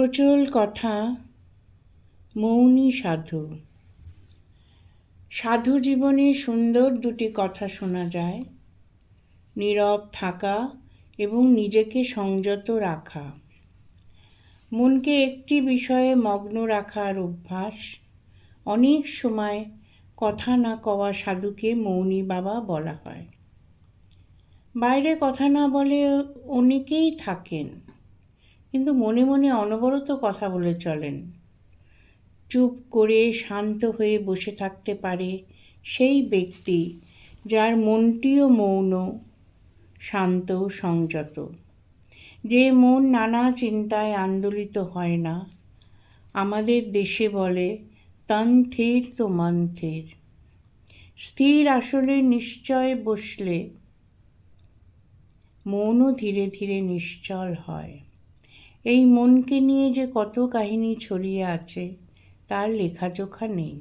প্রচল কথা, মৌনী সাধু। সাধু জীবনে সুন্দর দুটি কথা শোনা যায়, নীরব থাকা এবং নিজেকে সংযত রাখা। মনকে একটি বিষয়ে মগ্ন রাখার অভ্যাস, অনেক সময় কথা না কওয়া সাধুকে মৌনী বাবা বলা হয়। বাইরে কথা না বলে অনেকেই থাকেন। কিন্তু মনে মনে অনবরত কথা বলে চলেন। চুপ করে শান্ত হয়ে বসে থাকতে পারে সেই ব্যক্তি যার মনটিও মৌন, শান্ত, সংযত। যে মন নানা চিন্তায় আন্দোলিত হয় না। আমাদের দেশে বলে তন থির তো মন থির স্থির আসলে নিশ্চয় বসলে মনও ধীরে ধীরে নিশ্চল হয়। এই মনকে নিয়ে যে কত কাহিনী ছড়িয়ে আছে, তার লেখাজোখা নেই।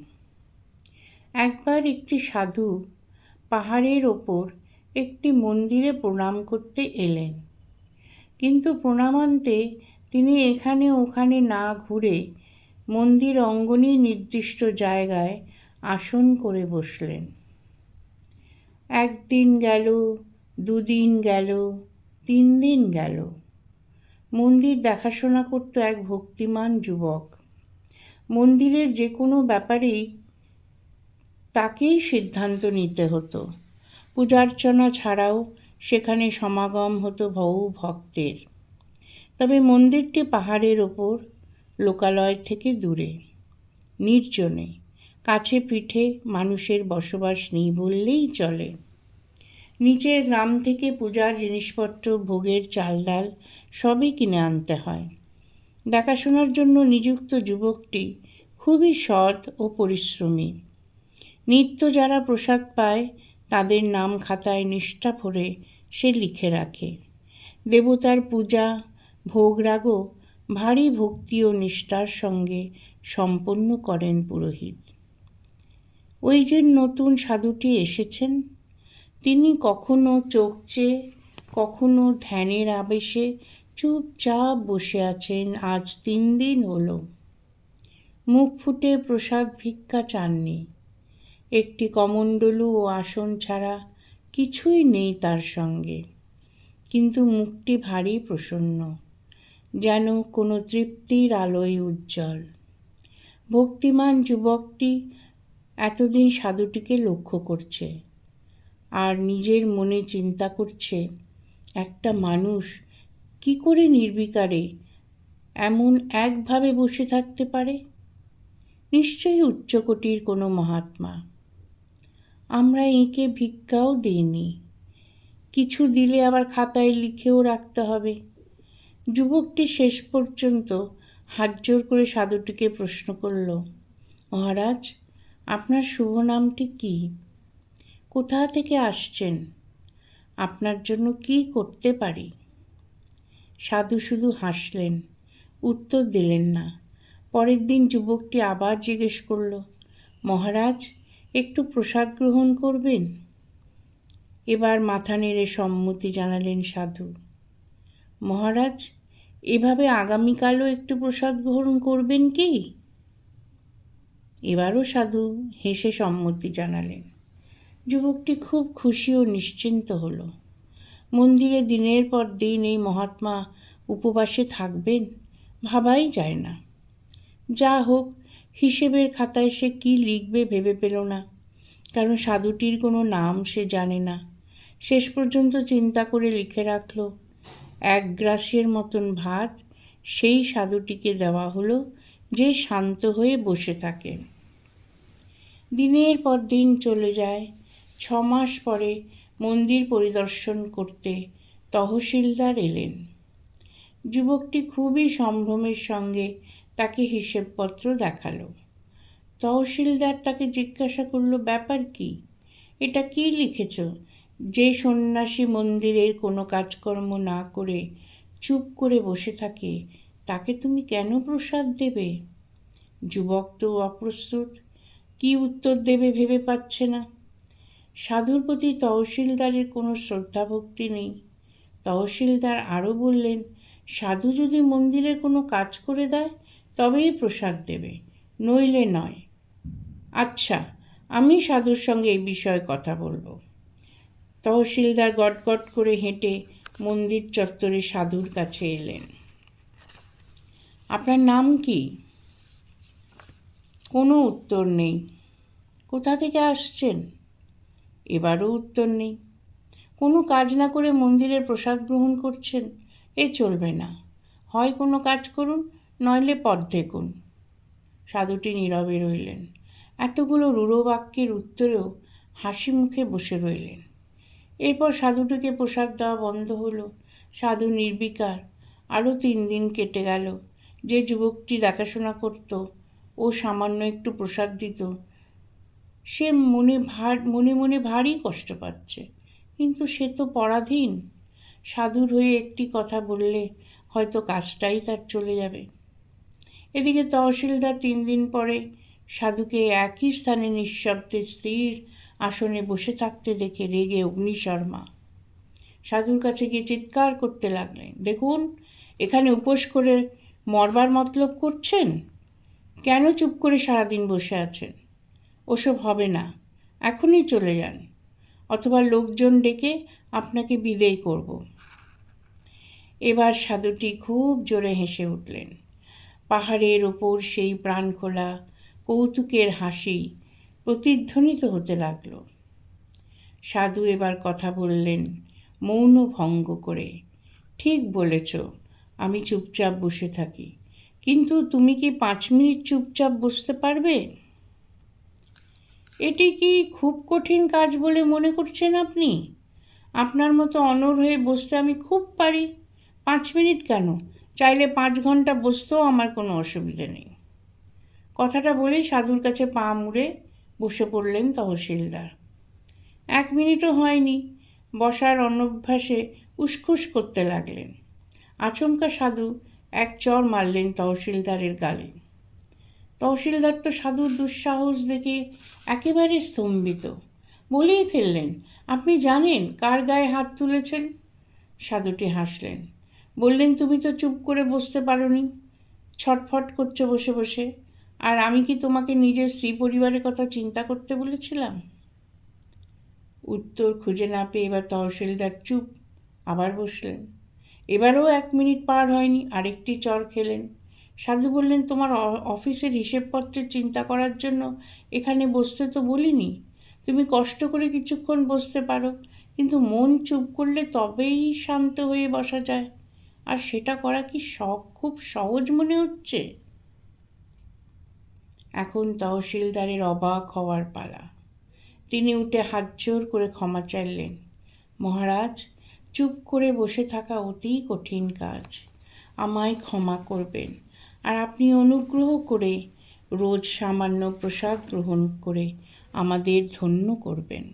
একবার একটি সাধু পাহাড়ের ওপর একটি মন্দিরে প্রণাম করতে এলেন। কিন্তু প্রণামান্তে তিনি এখানে ওখানে না ঘুরে মন্দির অঙ্গনই নির্দিষ্ট জায়গায় আসন করে বসলেন। একদিন গেল, দুদিন গেল তিন দিন গেল। মন্দির দেখাশোনা করত এক ভক্তিমান যুবক। মন্দিরের যে কোনো ব্যাপারেই তাকেই সিদ্ধান্ত নিতে হতো। পূজার্চনা ছাড়াও সেখানে সমাগম হতো বহু ভক্তের। তবে মন্দিরটি পাহাড়ের ওপর, লোকালয় থেকে দূরে, নির্জনে, কাছে পিঠে মানুষের বসবাস নেই বললেই চলে। নিচের গ্রাম থেকে পূজার জিনিসপত্র, ভোগের চাল ডাল সবই কিনে আনতে হয়। দেখাশোনার জন্য নিযুক্ত যুবকটি খুবই সৎ ও পরিশ্রমী। নিত্য যারা প্রসাদ পায়, তাদের নাম খাতায় নিষ্ঠা ভরে সে লিখে রাখে। দেবতার পূজা ভোগরাগও ভারী ভক্তি ও নিষ্ঠার সঙ্গে সম্পন্ন করেন পুরোহিত। ওই যে নতুন সাধুটি এসেছেন তিনি কখনো চোখ চেয়ে কখনো ধ্যানের আবেশে চুপচাপ বসে আছেন, আজ তিন দিন হলো। মুখ ফুটে প্রসাদ ভিক্ষা চাননি। একটি কমণ্ডলু ও আসন ছাড়া কিছুই নেই তার সঙ্গে। কিন্তু মুখটি ভারী প্রসন্ন, যেন কোনো তৃপ্তির আলোয় উজ্জ্বল। ভক্তিমান যুবকটি এতদিন সাধুটিকে লক্ষ্য করছে। আর নিজের মনে চিন্তা করছে, একটা মানুষ কি করে নির্বিকারে এমন একভাবে বসে থাকতে পারে? নিশ্চয়ই উচ্চকোটির কোনো মহাত্মা। আমরা এঁকে ভিক্ষাও দিইনি। কিছু দিলে আবার খাতায় লিখেও রাখতে হবে। যুবকটি শেষ পর্যন্ত হাত জোর করে সাধুটিকে প্রশ্ন করল, মহারাজ, আপনার শুভ নামটি কী? কোথা থেকে আসছেন? আপনার জন্য কি করতে পারি? সাধু শুধু হাসলেন, উত্তর দিলেন না। পরের দিন যুবকটি আবার জিজ্ঞেস করল, মহারাজ, একটু প্রসাদ গ্রহণ করবেন? এবার মাথা নেড়ে সম্মতি জানালেন সাধু। মহারাজ, এভাবে আগামীকালও একটু প্রসাদ গ্রহণ করবেন কি? এবারও সাধু হেসে সম্মতি জানালেন। যুবকটি খুব খুশি ও নিশ্চিন্ত হলো। মন্দিরে দিনের পর দিন এই মহাত্মা উপবাসে থাকবেন? ভাবাই যায় না। যা হোক, হিসেবের খাতায় সে কী লিখবে ভেবে পেল না। কারণ সাধুটির কোনো নাম সে জানে না। শেষ পর্যন্ত চিন্তা করে লিখে রাখল, এক গ্রাসের মতন ভাত সেই সাধুটিকে দেওয়া হলো যে শান্ত হয়ে বসে থাকে। দিনের পর দিন চলে যায় ছ মাস পরে মন্দির পরিদর্শন করতে তহসিলদার এলেন। যুবকটি খুবই সম্ভ্রমের সঙ্গে তাকে হিসেবপত্র দেখাল। তহসিলদার তাকে জিজ্ঞাসা করল, ব্যাপার কি? এটা কি লিখেছ? যে সন্ন্যাসী মন্দিরের কোনো কাজকর্ম না করে চুপ করে বসে থাকে, তাকে তুমি কেন প্রসাদ দেবে? যুবক তো অপ্রস্তুত। কি উত্তর দেবে ভেবে পাচ্ছে না। সাধুর প্রতি তহসিলদারের কোনো শ্রদ্ধাভক্তি নেই। তহসিলদার আরও বললেন, সাধু যদি মন্দিরে কোনো কাজ করে দেয়, তবেই প্রসাদ দেবে, নইলে নয়। আচ্ছা আমি সাধুর সঙ্গে এই বিষয়ে কথা বলব। তহসিলদার গটগট করে হেঁটে মন্দির চত্বরে সাধুর কাছে এলেন। আপনার নাম কি? কোনো উত্তর নেই। কোথা থেকে আসছেন? এবারও উত্তর নেই। কোনো কাজ না করে মন্দিরের প্রসাদ গ্রহণ করছেন, এ চলবে না। হয় কোনো কাজ করুন, নইলে পথ দেখুন। সাধুটি নীরবে রইলেন। এতগুলো রূঢ় বাক্যের উত্তরেও হাসি মুখে বসে রইলেন। এরপর সাধুটিকে প্রসাদ দেওয়া বন্ধ হলো। সাধু নির্বিকার, আরও তিন দিন কেটে গেল। যে যুবকটি দেখাশোনা করত, ও সামান্য একটু প্রসাদ দিত সে মনে ভার, মনে মনে ভারী কষ্ট পাচ্ছে। কিন্তু সে তো পরাধীন। সাধুর হয়ে একটি কথা বললে হয়তো কাজটাই তার চলে যাবে। এদিকে তহসিলদার তিন দিন পরে সাধুকে একই স্থানে নিঃশব্দে স্থির আসনে বসে থাকতে দেখে রেগে অগ্নিশর্মা সাধুর কাছে গিয়ে চিৎকার করতে লাগলেন, দেখুন, এখানে উপোস করে মরবার মতলব করছেন? কেন চুপ করে সারাদিন বসে আছেন? ওসব হবে না, এখনই চলে যান, অথবা লোকজন ডেকে আপনাকে বিদেয় করব। এবার সাধুটি খুব জোরে হেসে উঠলেন। পাহাড়ের ওপর সেই প্রাণখোলা কৌতুকের হাসি প্রতিধ্বনিত হতে লাগল। সাধু এবার কথা বললেন মৌন ভঙ্গ করে, ঠিক বলেছ, আমি চুপচাপ বসে থাকি, কিন্তু তুমি কি পাঁচ মিনিট চুপচাপ বসতে পারবে? এটি কি খুব কঠিন কাজ বলে মনে করছেন আপনি? আপনার মতো অনর হয়ে বসতে আমি খুব পারি। পাঁচ মিনিট কেন? চাইলে পাঁচ ঘণ্টা বসতেও আমার কোনো অসুবিধে নেই। কথাটা বলেই সাধুর কাছে পা মুড়ে বসে পড়লেন তহসিলদার। এক মিনিটও হয়নি। বসার অনভ্যাসে উসখুস করতে লাগলেন। আচমকা সাধু এক চর মারলেন তহসিলদারের গালে। তহসিলদার তো সাধুর দুঃসাহস দেখে একেবারে স্তম্ভিত। বলেই ফেললেন, আপনি জানেন কার গায়ে হাত তুলেছেন? সাধুটি হাসলেন, বললেন তুমি তো চুপ করে বসতে পারোনি, ছটফট করছ বসে বসে, আর আমি কি তোমাকে নিজের স্ত্রী পরিবারের কথা চিন্তা করতে বলেছিলাম? উত্তর খুঁজে না পেয়ে এবার তহসিলদার চুপ আবার বসলেন। এবারও এক মিনিট পার হয়নি, আরেকটি চর খেলেন সাধু বললেন, তোমার অফিসের হিসেবপত্রের চিন্তা করার জন্য এখানে বসতে তো বলিনি। তুমি কষ্ট করে কিছুক্ষণ বসতে পারো, কিন্তু মন চুপ করলে তবেই শান্ত হয়ে বসা যায়। আর সেটা করা কি শখ খুব সহজ মনে হচ্ছে? এখন তহসিলদারের অবাক হওয়ার পালা। তিনি উঠে হাত জোর করে ক্ষমা চাইলেন। মহারাজ, চুপ করে বসে থাকা অতি কঠিন কাজ। আমায় ক্ষমা করবেন। আর আপনি অনুগ্রহ করে রোজ সামান্য প্রসাদ গ্রহণ করে আমাদের ধন্য করবেন।